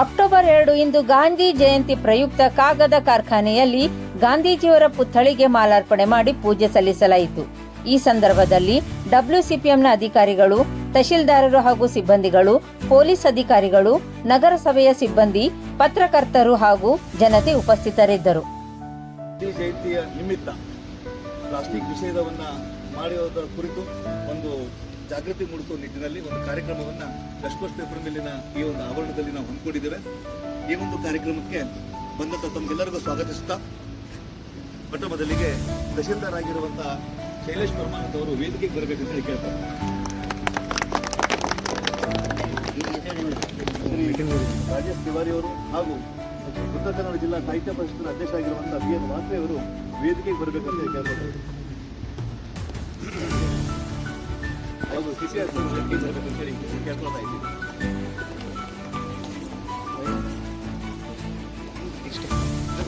October ಎರಡು ಇಂದು ಗಾಂಧಿ ಜಯಂತಿ ಪ್ರಯುಕ್ತ ಕಾಗದ ಕಾರ್ಖಾನೆಯಲ್ಲಿ ಗಾಂಧೀಜಿಯವರ ಪುತ್ಥಳಿಗೆ ಮಾಲಾರ್ಪಣೆ ಮಾಡಿ ಪೂಜೆ ಸಲ್ಲಿಸಲಾಯಿತು. ಈ ಸಂದರ್ಭದಲ್ಲಿ ಡಬ್ಲ್ಯೂಸಿಪಿಎಂನ ಅಧಿಕಾರಿಗಳು, ತಹಶೀಲ್ದಾರರು ಹಾಗೂ ಸಿಬ್ಬಂದಿಗಳು, ಪೊಲೀಸ್ ಅಧಿಕಾರಿಗಳು, ನಗರಸಭೆಯ ಸಿಬ್ಬಂದಿ, ಪತ್ರಕರ್ತರು ಹಾಗೂ ಜನತೆ ಉಪಸ್ಥಿತರಿದ್ದರು. ಜಯಂತಿಯ ನಿಮಿತ್ತ ಪ್ಲಾಸ್ಟಿಕ್ ನಿಷೇಧವನ್ನ ಮಾಡಿರುವುದರ ಕುರಿತು ಒಂದು ಜಾಗೃತಿ ಮೂಡಿಸುವ ನಿಟ್ಟಿನಲ್ಲಿ ಒಂದು ಕಾರ್ಯಕ್ರಮವನ್ನ ಪೇಪರ್ ಮೇಲಿನ ಈ ಒಂದು ಆವರಣದಲ್ಲಿ ನಾವು ಹೊಂದ್ಕೊಂಡಿದ್ದೇವೆ ಈ ಒಂದು ಕಾರ್ಯಕ್ರಮಕ್ಕೆ ಬಂದಂತ ತಮ್ಗೆಲ್ಲರಿಗೂ ಸ್ವಾಗತಿಸುತ್ತಾ ಮೊಟ್ಟ ಮೊದಲಿಗೆ ತಹಶೀಲ್ದಾರ್ ಆಗಿರುವಂತಹ ಶೈಲೇಶ್ ಪರಮಾನಂದ್ ಅವರು ವೇದಿಕೆಗೆ ಬರಬೇಕಂತ ಕೇಳ್ತಾರೆ. ರಾಜೇಶ್ ತಿವಾರಿ ಅವರು ಹಾಗೂ ಉತ್ತರ ಕನ್ನಡ ಜಿಲ್ಲಾ ಸಾಹಿತ್ಯ ಪರಿಷತ್ತಿನ ಅಧ್ಯಕ್ಷ ಆಗಿರುವಂತಹ ಬಿ ಎನ್ ವಾಸವೆ ಅವರು ವೇದಿಕೆಗೆ ಬರಬೇಕಂತ ಕೇಳ್ತಾರೆ. ಹಾಗೂ ಸಿಪಿಎಸ್ ವೇದಿಕೆಗೆ ಬರಬೇಕಂತ ಹೇಳಿ ಕೇಳ್ಕೊಳ್ತಾ ಇದ್ದೀವಿ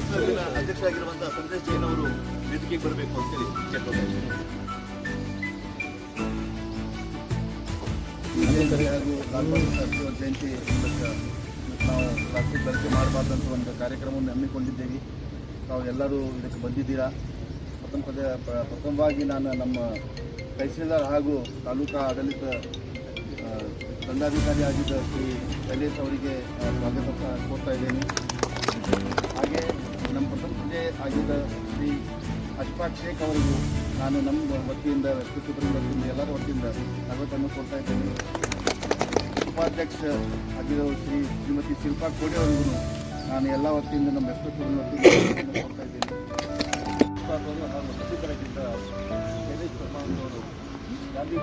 ಕನ್ನಡ ಅಧ್ಯಕ್ಷ ಆಗಿರುವಂತಹ ಸಂದೇಶ್ ಜೈನ್ ಅವರು ವೇದಿಕೆಗೆ ಬರಬೇಕು ಅಂತೇಳಿ ಕೇಳ್ಕೊಳ್ತಾ ಇದ್ದೀವಿ ಹಾಗೂ ಅವರ ಜಯಂತಿ ನಾವು ಪ್ಲಾಸ್ಟಿಕ್ ಬಳಕೆ ಮಾಡಬಾರ್ದಂತ ಒಂದು ಕಾರ್ಯಕ್ರಮವನ್ನು ಹಮ್ಮಿಕೊಂಡಿದ್ದೇವೆ ತಾವು ಎಲ್ಲರೂ ಇದಕ್ಕೆ ಬಂದಿದ್ದೀರಾ. ಪ್ರಥಮ ಪ್ರಥಮವಾಗಿ ನಾನು ನಮ್ಮ ತಹಸೀಲ್ದಾರ್ ಹಾಗೂ ತಾಲೂಕಾ ಆಡಳಿತ ದಂಡಾಧಿಕಾರಿ ಆಗಿದ್ದ ಶ್ರೀ ಶೈಲೇಶ್ ಅವರಿಗೆ ಸ್ವಾಗತ ಕೋರ್ತಾ ಇದ್ದೇನೆ. ಹಾಗೆ ನಮ್ಮ ಪ್ರಥಮ ಪೂಜೆ ಆಗಿದ್ದ ಶ್ರೀ ಅಶ್ಫಾಕ್ ಶೇಖ್ ಅವರಿಗೂ ನಾನು ನಮ್ಮ ವತಿಯಿಂದ ವ್ಯಕ್ತಿತ್ವ ವತಿಯಿಂದ, ಎಲ್ಲರ ವತಿಯಿಂದ ಸ್ವಾಗತವನ್ನು ಕೊಡ್ತಾ ಇದ್ದೇನೆ. ಉಪಾಧ್ಯಕ್ಷ ಆಗಿರೋ ಶ್ರೀ ಶ್ರೀಮತಿ ಶಿಲ್ಪಾ ಕೋಡೆ ಅವರಿಗೂ ನಾನು ಎಲ್ಲ ವತಿಯಿಂದ, ನಮ್ಮ ವ್ಯಕ್ತಿತ್ವ ವತಿಯಿಂದ ಕೊಡ್ತಾ ಇದ್ದೇನೆ. ಅವರು ಗಾಂಧಿ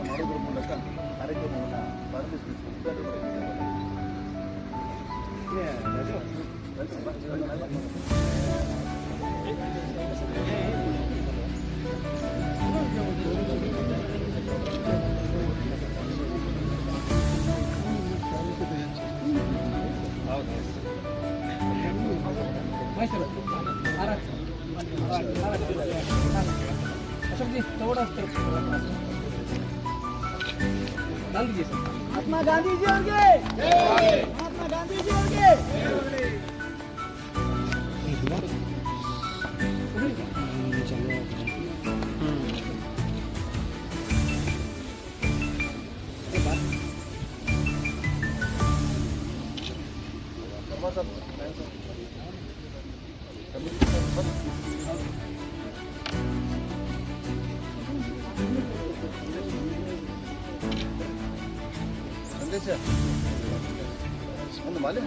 ಮಾಡೋದ್ರ ಮೂಲಕ ಕಾರ್ಯಕ್ರಮವನ್ನು ಪ್ರಾರಂಭಿಸಬೇಕು महात्मा गांधी जी होंगे महात्मा गांधी जी होंगे 됐어요. 한번 말려.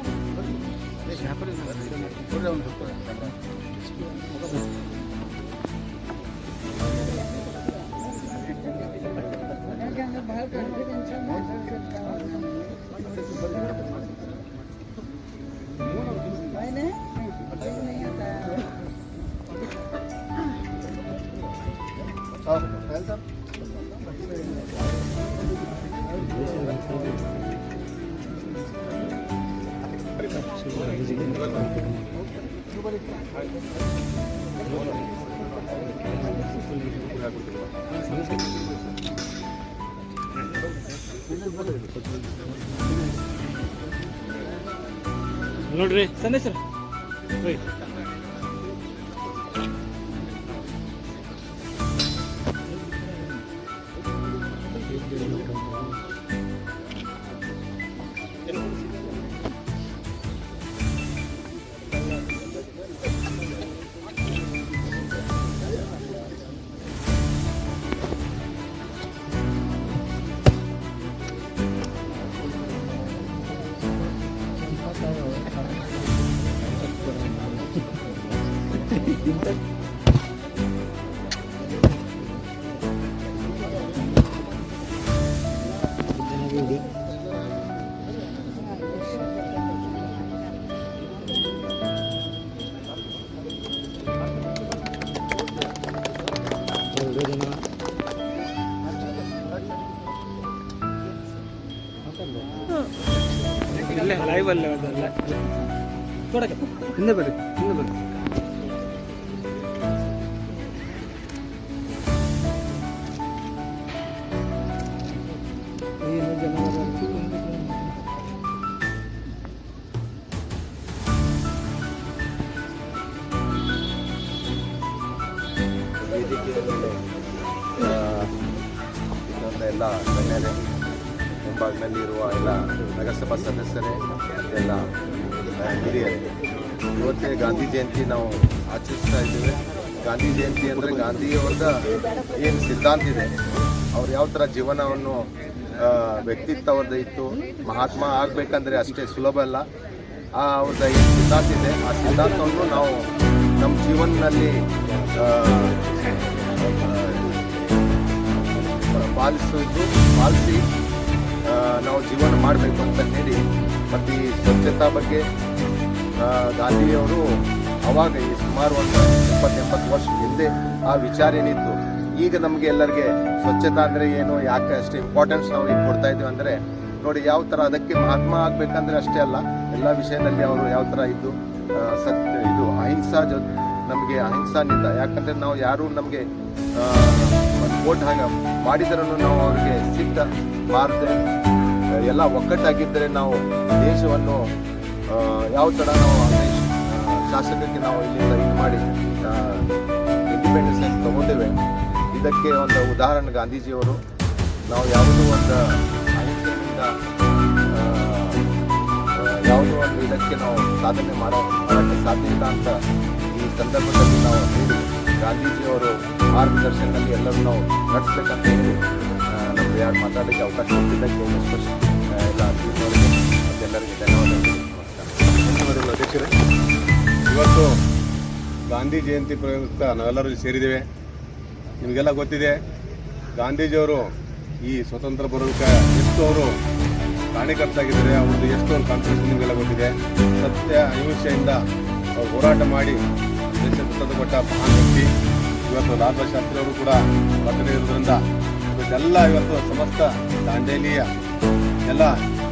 대신 해버리는 거 이런 돌려오면 좋고. 자, 랜선. ನೋಡ್ರಿ. ಸಂದೇಶ ಇಲ್ಲೇ ಲೈವ್ ಅಲ್ಲೇ ಅದಲ್ಲ ಕೊಡಕ್ಕೆ ಹಿಂದೆ ಬರ್ರಿ ಹಿಂದೆ ಬರ್ರಿ ಎಲ್ಲ ಗಣ್ಯರೇ ಮುಂಭಾಗದಲ್ಲಿರುವ ಎಲ್ಲ ನಗರಸಭಾ ಸದಸ್ಯರೇ ಎಲ್ಲ ಹಿರಿಯರೇ, ಇವತ್ತೇ ಗಾಂಧಿ ಜಯಂತಿ ನಾವು ಆಚರಿಸ್ತಾ ಇದ್ದೇವೆ. ಗಾಂಧಿ ಜಯಂತಿ ಅಂದರೆ ಗಾಂಧಿಯವರದ ಏನು ಸಿದ್ಧಾಂತ ಇದೆ, ಅವ್ರು ಯಾವ ಥರ ಜೀವನವನ್ನು ವ್ಯಕ್ತಿತ್ವದ ಇತ್ತು ಮಹಾತ್ಮ ಆಗಬೇಕಂದ್ರೆ ಅಷ್ಟೇ ಸುಲಭ ಅಲ್ಲ. ಆ ಅವ್ರದ್ದು ಏನು ಸಿದ್ಧಾಂತ ಇದೆ. ಆ ಸಿದ್ಧಾಂತವನ್ನು ನಾವು ನಮ್ಮ ಜೀವನದಲ್ಲಿ ಪಾಲಿಸೋದು ಪಾಲಿಸಿ ನಾವು ಜೀವನ ಮಾಡಬೇಕು ಅಂತ ಹೇಳಿ ಮತ್ತು ಈ ಸ್ವಚ್ಛತಾ ಬಗ್ಗೆ ಗಾಂಧಿಯವರು ಅವಾಗ ಈ ಸುಮಾರು ಒಂದು ಎಪ್ಪತ್ತು ಎಂಬತ್ತು ವರ್ಷ ಹಿಂದೆ ಆ ವಿಚಾರ ಏನಿತ್ತು. ಈಗ ನಮಗೆ ಎಲ್ಲರಿಗೆ ಸ್ವಚ್ಛತಾ ಅಂದರೆ ಏನು, ಯಾಕೆ ಅಷ್ಟು ಇಂಪಾರ್ಟೆನ್ಸ್ ನಾವು ಈಗ ಕೊಡ್ತಾ ಇದ್ದೀವಿ ಅಂದರೆ, ನೋಡಿ ಯಾವ ಥರ ಅದಕ್ಕೆ ಮಹಾತ್ಮ ಆಗಬೇಕಂದ್ರೆ ಅಷ್ಟೇ ಅಲ್ಲ, ಎಲ್ಲ ವಿಷಯದಲ್ಲಿ ಅವರು ಯಾವ ಥರ ಇದ್ದು ಸತ್ಯ ಇದು ಅಹಿಂಸಾ ಜೊತೆ, ನಮಗೆ ಅಹಿಂಸಾನಿಂದ ಯಾಕಂದರೆ ನಾವು ಯಾರು ನಮಗೆ ವೋಟ್ ಹಾಗೆ ಮಾಡಿದರನ್ನು ನಾವು ಅವ್ರಿಗೆ ಸಿದ್ಧ ಮಾರದೆ ಎಲ್ಲ ಒಕ್ಕಟ್ಟಾಗಿದ್ದರೆ ನಾವು ದೇಶವನ್ನು ಯಾವ ಥರ ನಾವು ಶಾಸಕಕ್ಕೆ ನಾವು ಇಲ್ಲಿಂದ ಇದು ಮಾಡಿ ಇಂಡಿಪೆಂಡೆನ್ಸ್ ತಗೊಂಡೇವೆ. ಇದಕ್ಕೆ ಒಂದು ಉದಾಹರಣೆ ಗಾಂಧೀಜಿಯವರು. ನಾವು ಯಾವುದೋ ಒಂದು ಅಹಿಂಸೆಯಿಂದ ಯಾವುದೋ ಒಂದು ಇದಕ್ಕೆ ನಾವು ಸಾಧನೆ ಮಾಡೋ, ಮಾಡೋಕ್ಕೆ ಸಾಧ್ಯ ಇಲ್ಲ ಅಂತ ಈ ಸಂದರ್ಭದಲ್ಲಿ ನಾವು ಹೇಳಿ ಗಾಂಧೀಜಿಯವರು ಮಾರ್ಗದರ್ಶನದಲ್ಲಿ ಎಲ್ಲರೂ ನಾವು ನಡೆಸ್ಬೇಕಂತ ಹೇಳಿ ನಮ್ಗೆ ಯಾರು ಮಾತಾಡಲಿಕ್ಕೆ ಅವಕಾಶ ಕೊಟ್ಟಿದ್ದಕ್ಕೆ ಧನ್ಯವಾದಗಳು. ಅಧ್ಯಕ್ಷರೇ ಇವತ್ತು ಗಾಂಧಿ ಜಯಂತಿ ಪ್ರಯುಕ್ತ ನಾವೆಲ್ಲರೂ ಸೇರಿದ್ದೇವೆ. ನಿಮಗೆಲ್ಲ ಗೊತ್ತಿದೆ, ಗಾಂಧೀಜಿಯವರು ಈ ಸ್ವತಂತ್ರ ಬರೋದಕ್ಕೆ ಎಷ್ಟು ಅವರು ಕಾಣಿಕರ್ತಾಗಿದ್ದಾರೆ, ಅವ್ರದ್ದು ಎಷ್ಟೊಂದು ಕಾನ್ಫಿಡೆನ್ಸ್ ನಿಮಗೆಲ್ಲ ಗೊತ್ತಿದೆ. ಸತ್ಯ ಅಹಿಂಸೆಯಿಂದ ಅವ್ರು ಹೋರಾಟ ಮಾಡಿ ದೇಶಕ್ಕೆ ತಂದುಕೊಟ್ಟ ಮಹಾನ್ ವ್ಯಕ್ತಿ ಇವತ್ತು ಲಾಲ್ ಶಾಸ್ತ್ರಿ ಅವರು ಕೂಡ ಬರ್ತಡೇ ಇರೋದ್ರಿಂದ ಇವತ್ತೆಲ್ಲ ಇವತ್ತು ಸಮಸ್ತ ದಾಂಡೇಲಿಯ ಎಲ್ಲ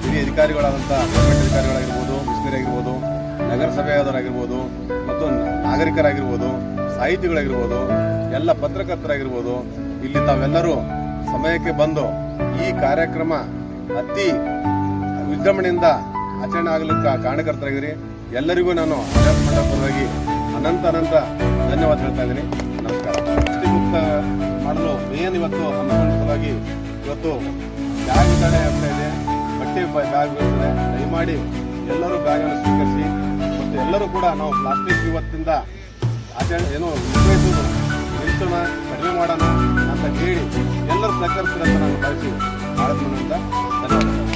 ಹಿರಿಯ ಅಧಿಕಾರಿಗಳಾದಂಥ ಗೌರ್ಮೆಂಟ್ ಅಧಿಕಾರಿಗಳಾಗಿರ್ಬೋದು ಮಿಷನರಿ ಆಗಿರ್ಬೋದು, ನಗರಸಭೆಯಾದವರಾಗಿರ್ಬೋದು, ಮತ್ತು ನಾಗರಿಕರಾಗಿರ್ಬೋದು, ಸಾಹಿತಿಗಳಾಗಿರ್ಬೋದು, ಎಲ್ಲ ಪತ್ರಕರ್ತರಾಗಿರ್ಬೋದು, ಇಲ್ಲಿ ತಾವೆಲ್ಲರೂ ಸಮಯಕ್ಕೆ ಬಂದು ಈ ಕಾರ್ಯಕ್ರಮ ಅತಿ ವಿಜೃಂಭಣೆಯಿಂದ ಆಚರಣೆ ಆಗಲಿಕ್ಕೆ ಕಾರಣಕರ್ತರಾಗಿರಿ. ಎಲ್ಲರಿಗೂ ನಾನು ಪರವಾಗಿ ಅನಂತ ಅನಂತ ಧನ್ಯವಾದ ಹೇಳ್ತಾ ಇದ್ದೀನಿ. ನಮಸ್ಕಾರ. ಮುಕ್ತ ಮಾಡಲು ಮೇನ್ ಇವತ್ತು ಸಲುವಾಗಿ ಇವತ್ತು ಬ್ಯಾಗ್ ತಡೆ ಆಗ್ತಾ ಇದೆ. ಬಟ್ಟೆ ಬ್ಯಾಗ್ ಬರ್ತದೆ ದಯಮಾಡಿ ಎಲ್ಲರೂ ಬ್ಯಾಗನ್ನು ಸ್ವೀಕರಿಸಿ. ಮತ್ತು ಎಲ್ಲರೂ ಕೂಡ ನಾವು ಪ್ಲಾಸ್ಟಿಕ್ ಇವತ್ತಿಂದ ಆಚರಣೆ ಏನು ನಿಷೇಧಿಸೋದು ನಿಲ್ಸೋಣ ಕಡಿಮೆ ಮಾಡೋಣ ಅಂತ ಹೇಳಿ ಎಲ್ಲರೂ ಸಹಕರಿಸ್ತಾರೆ ಅಂತ ನಾನು ಭಾವಿಸಿ ಮಂಡಳಿಯಿಂದ ಧನ್ಯವಾದಗಳು.